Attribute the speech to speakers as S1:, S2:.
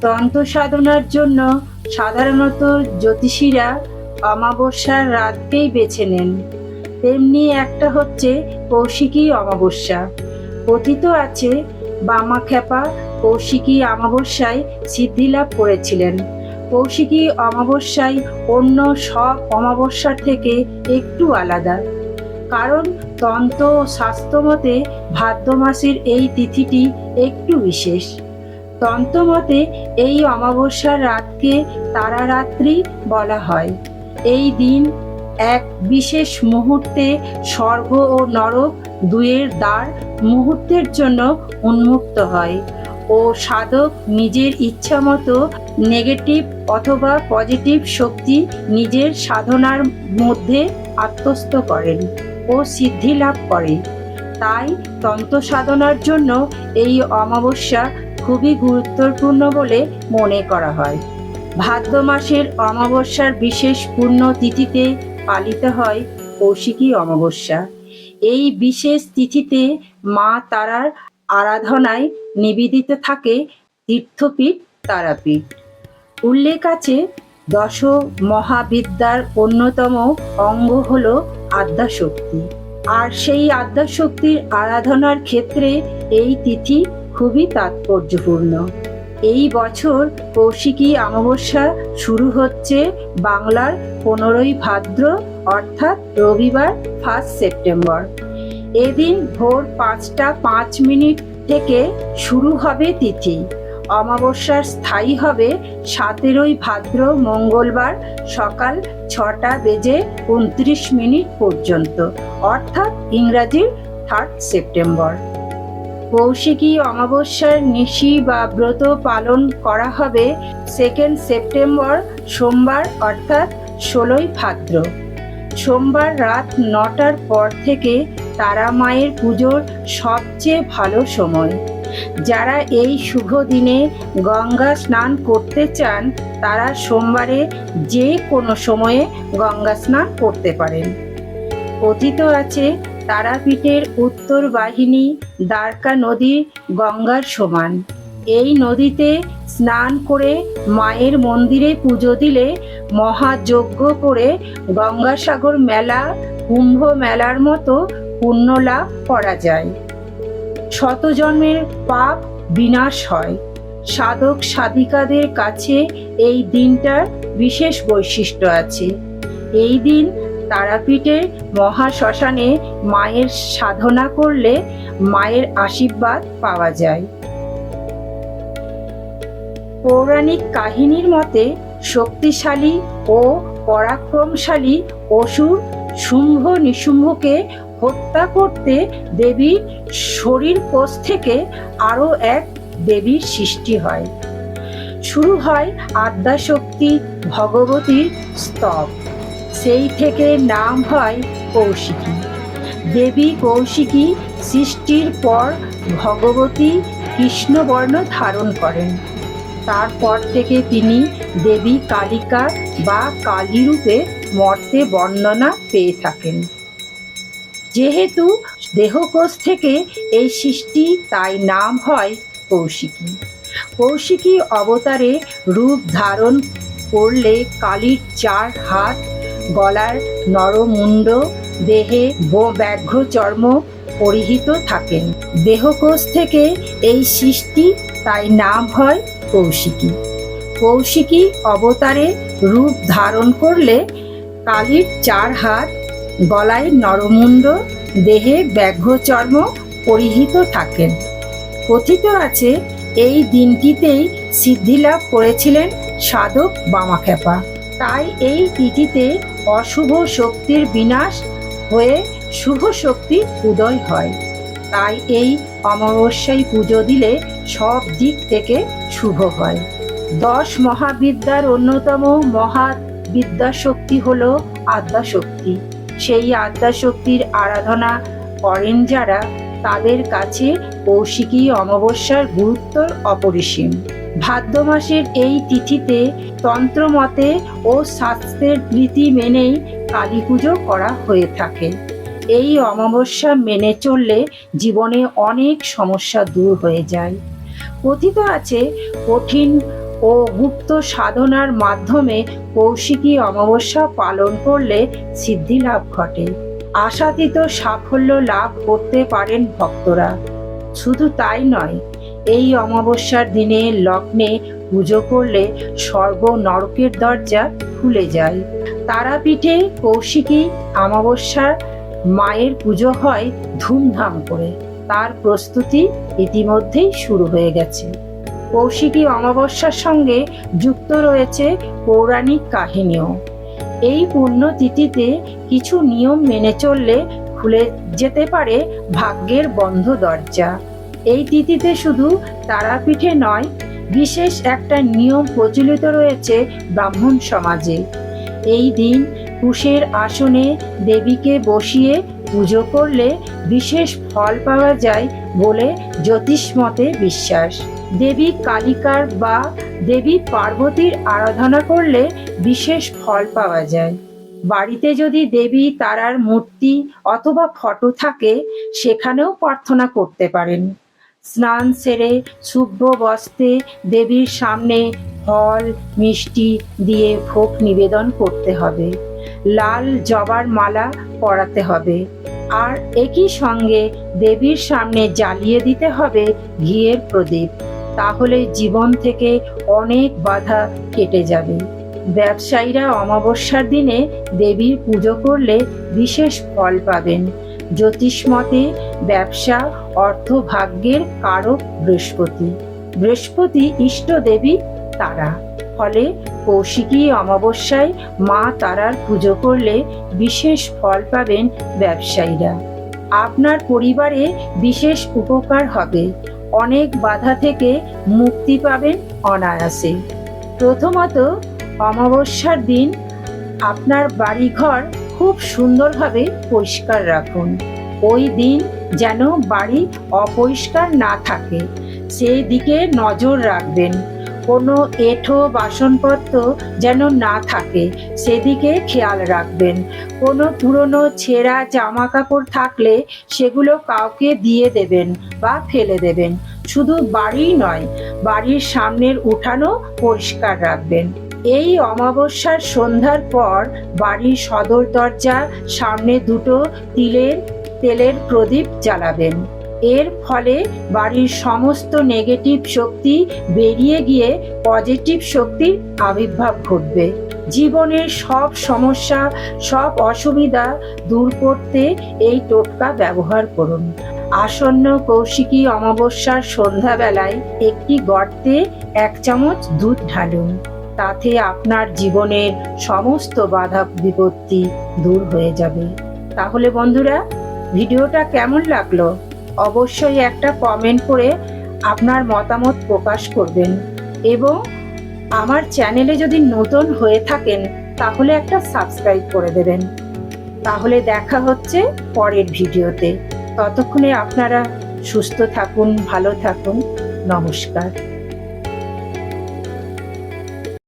S1: তন্ত্র সাধনার জন্য সাধারণত জ্যোতিষীরা অমাবস্যার রাতকেই বেছে নেন। তেমনি একটা হচ্ছে কৌশিকী অমাবস্যা। কথিত আছে, বামাখ্যাপা কৌশিকী অমাবস্যায় সিদ্ধিলাভ করেছিলেন। কৌশিকী অমাবস্যায় অন্য সব অমাবস্যার থেকে একটু আলাদা। কারণ তন্ত্র ও শাস্ত্রমতে ভাদ্র মাসের এই তিথিটি একটু বিশেষ। তন্ত্রমতে এই অমাবস্যার রাতকে তারারাত্রি বলা হয়। এই দিন এক বিশেষ মুহূর্তে স্বর্গ ও নরক দুয়ের দ্বার মুহূর্তের জন্য উন্মুক্ত হয় ও সাধক নিজের ইচ্ছা মতো নেগেটিভ অথবা পজিটিভ শক্তি নিজের সাধনার মধ্যে আত্মস্থ করেন ও সিদ্ধি লাভ করে। তাই তন্ত্র সাধনার জন্য এই অমাবস্যা খুবই গুরুত্বপূর্ণ বলে মনে করা হয়। ভাদ্র মাসের অমাবস্যার বিশেষ পূর্ণ তিথিতে পালিত হয় কৌশিকী অমাবস্যা। এই বিশেষ তিথিতে মা তারার আরাধনায় নিবেদিত থাকে তীর্থপীঠ তারাপীঠ। উল্লেখ আছে দশ মহাবিদ্যার অন্যতম অঙ্গ হল আদ্যাশক্তি। আর সেই আদ্যাশক্তির আরাধনার ক্ষেত্রে এই তিথি খুবই তাৎপর্যপূর্ণ। এই বছর কৌশিকী অমাবস্যা শুরু হচ্ছে বাংলার পনেরোই ভাদ্র, অর্থাৎ রবিবার ফার্স্ট সেপ্টেম্বর এদিন ভোর পাঁচটা পাঁচ মিনিট থেকে শুরু হবে তিথি। অমাবস্যার স্থায়ী হবে সতেরোই ভাদ্র মঙ্গলবার সকাল ছটা বেজে উনত্রিশ মিনিট পর্যন্ত, অর্থাৎ ইংরাজির থার্ড সেপ্টেম্বর কৌশিকী অমাবস্যার নিশি বা ব্রত পালন করা হবে সেকেন্ড সেপ্টেম্বর সোমবার অর্থাৎ ষোলোই ভাদ্র। সোমবার রাত নটার পর থেকে তারা মায়ের পুজোর সবচেয়ে ভালো সময়। যারা এই শুভ দিনে গঙ্গা স্নান করতে চান, তারা সোমবারে যে কোনো সময়ে গঙ্গা স্নান করতে পারেন। কথিত আছে তারাপীঠের উত্তর বাহিনী দ্বারকা নদী গঙ্গার সমান। এই নদীতে স্নান করে মায়ের মন্দিরে পুজো দিলে মহাযজ্ঞ করে গঙ্গাসাগর মেলা, কুম্ভ মেলার মতো পুণ্য লাভ করা যায়। শতজন্মের পাপ বিনাশ হয়। সাধক সাধিকাদের কাছে এই দিনটার বিশেষ বৈশিষ্ট্য আছে। এই দিন তারাপীঠের মহাশ্মশানে মায়ের সাধনা করলে মায়ের আশীর্বাদ পাওয়া যায়। পৌরাণিক কাহিনীর মতে, শক্তিশালী ও পরাক্রমশালী অসুর শুম্ভ নিশুম্ভকে হত্যা করতে দেবীর শরীর কোষ থেকে আরও এক দেবীর সৃষ্টি হয়। শুরু হয় আদ্যাশক্তি ভগবতীর স্তব। সেই থেকে নাম হয় কৌশিকী। দেবী কৌশিকী সৃষ্টির পর ভগবতী কৃষ্ণবর্ণ ধারণ করেন। তারপর থেকে তিনি দেবী কালিকা বা কালী রূপে মর্তে বর্ণনা পেয়ে থাকেন। যেহেতু দেহকোষ থেকে এই সৃষ্টি তাই নাম হয় কৌশিকী। কৌশিকী অবতারে রূপ ধারণ করলে কালীর চার হাত গলার নরমুণ্ড দেহে ব- ব্যাঘ্র চর্ম পরিহিত থাকেন। দেহকোষ থেকে এই সৃষ্টি তাই নাম হয় কৌশিকী। কৌশিকী অবতারে রূপ ধারণ করলে কালীর চার হাত, গলায় নরমুণ্ড, দেহে ব্যাঘ্র চর্ম পরিহিত থাকেন। কথিত আছে, এই দিনটিতেই সিদ্ধিলাভ করেছিলেন সাধক বামাখ্যাপা। তাই এই তিথিতে অশুভ শক্তির বিনাশ হয়ে শুভ শক্তি উদয় হয়। তাই এই অমাবস্যায় পুজো দিলে সব দিক থেকে শুভ হয়। দশ মহাবিদ্যার অন্যতম মহাবিদ্যা শক্তি হল আদ্যাশক্তি। সেই আদ্যাশক্তির আরাধনা করেন যারা, তাদের কাছে কৌশিকী অমাবস্যার গুরুত্ব অপরিসীম। ভাদ্র মাসের এই তিথিতে তন্ত্রমতে ও শাস্ত্রের রীতি মেনেই কালী পুজো করা হয়ে থাকে। এই অমাবস্যা মেনে চললে জীবনে অনেক সমস্যা দূর হয়ে যায়। কথিত আছে, কঠিন ও গুপ্ত সাধনার মাধ্যমে কৌশিকী অমাবস্যা পালন করলে সিদ্ধি লাভ ঘটে। আশাতীত সাফল্য লাভ করতে পারেন ভক্তরা। শুধু তাই নয় এই অমাবস্যার দিনে লগ্নে পুজো করলে স্বর্গ নরকের দরজা খুলে যায়। তারাপীঠে কৌশিকী অমাবস্যার মায়ের পুজো হয় ধুমধাম করে। তার প্রস্তুতি ইতিমধ্যেই শুরু হয়ে গেছে। কৌশিকী অমাবস্যার সঙ্গে যুক্ত রয়েছে পৌরাণিক কাহিনীও। এই পুণ্যতিথিতে কিছু নিয়ম মেনে চললে খুলে যেতে পারে ভাগ্যের বন্ধ দরজা। এই তিথিতে শুধু তারাপীঠে নয়, বিশেষ একটা নিয়ম প্রচলিত রয়েছে ব্রাহ্মণ সমাজে। এই দিন কুশের আসনে দেবীকে বসিয়ে পুজো করলে বিশেষ ফল পাওয়া যায় বলে জ্যোতিষমতে বিশ্বাস। দেবী কালিকার বা দেবী পার্বতীর আরাধনা করলে বিশেষ ফল পাওয়া যায়। বাড়িতে যদি দেবী তারার মূর্তি অথবা ফটো থাকে, সেখানেও প্রার্থনা করতে পারেন। স্নান সেরে শুভ্র বস্ত্রে দেবীর সামনে ফল, মিষ্টি দিয়ে ভোগ নিবেদন করতে হবে। লাল জবার মালা পরাতে হবে। আর একই সঙ্গে দেবীর সামনে জ্বালিয়ে দিতে হবে ঘিয়ের প্রদীপ। তাহলে জীবন থেকে অনেক বাধা কেটে যাবে। ব্যবসায়ীরা অমাবস্যার দিনে দেবীর পুজো করলে বিশেষ ফল পাবেন। জ্যোতিষমতে ব্যবসা অর্থ ভাগ্যের কারক বৃহস্পতি। বৃহস্পতি ইষ্ট দেবী তারা। ফলে কৌশিকী অমাবস্যায় মা তারার পুজো করলে বিশেষ ফল পাবেন ব্যবসায়ীরা। আপনার পরিবারে বিশেষ উপকার হবে। অনেক বাধা থেকে মুক্তি পাবেন অনায়াসে। প্রথমত, অমাবস্যার দিন আপনার বাড়িঘর খুব সুন্দরভাবে পরিষ্কার রাখুন। ওই দিন যেন বাড়ি অপরিষ্কার না থাকে সেই দিকে নজর রাখবেন। কোনো এঁঠো বাসনপত্র যেন না থাকে, সেদিকে খেয়াল রাখবেন। কোনো পুরনো ছেঁড়া জামা কাপড় থাকলে সেগুলো কাউকে দিয়ে দেবেন বা ফেলে দেবেন। শুধু বাড়ি নয়, বাড়ির সামনের উঠানও পরিষ্কার রাখবেন। এই অমাবস্যার সন্ধ্যার পর বাড়ির সদর দরজা, সামনে দুটো তিলের, তেলের প্রদীপ জ্বালাবেন। এর ফলে বাড়ির সমস্ত নেগেটিভ শক্তি বেরিয়ে গিয়ে পজিটিভ শক্তির আবির্ভাব ঘটবে। জীবনের সব সমস্যা, সব অসুবিধা দূর করতে এই টোটকা ব্যবহার করুন। আসন্ন কৌশিকী অমাবস্যার সন্ধ্যাবেলায় একটি গর্তে এক চামচ দুধ ঢালুন। তাতে আপনার জীবনের সমস্ত বাধা বিপত্তি দূর হয়ে যাবে। তাহলে বন্ধুরা, ভিডিওটা কেমন লাগল? অবশ্যই একটা কমেন্ট করে আপনার মতামত প্রকাশ করবেন। এবং আমার চ্যানেলে যদি নতুন হয়ে থাকেন, তাহলে একটা সাবস্ক্রাইব করে দেবেন। তাহলে দেখা হচ্ছে পরের ভিডিওতে। ততক্ষণে আপনারা সুস্থ থাকুন, ভালো থাকুন। নমস্কার।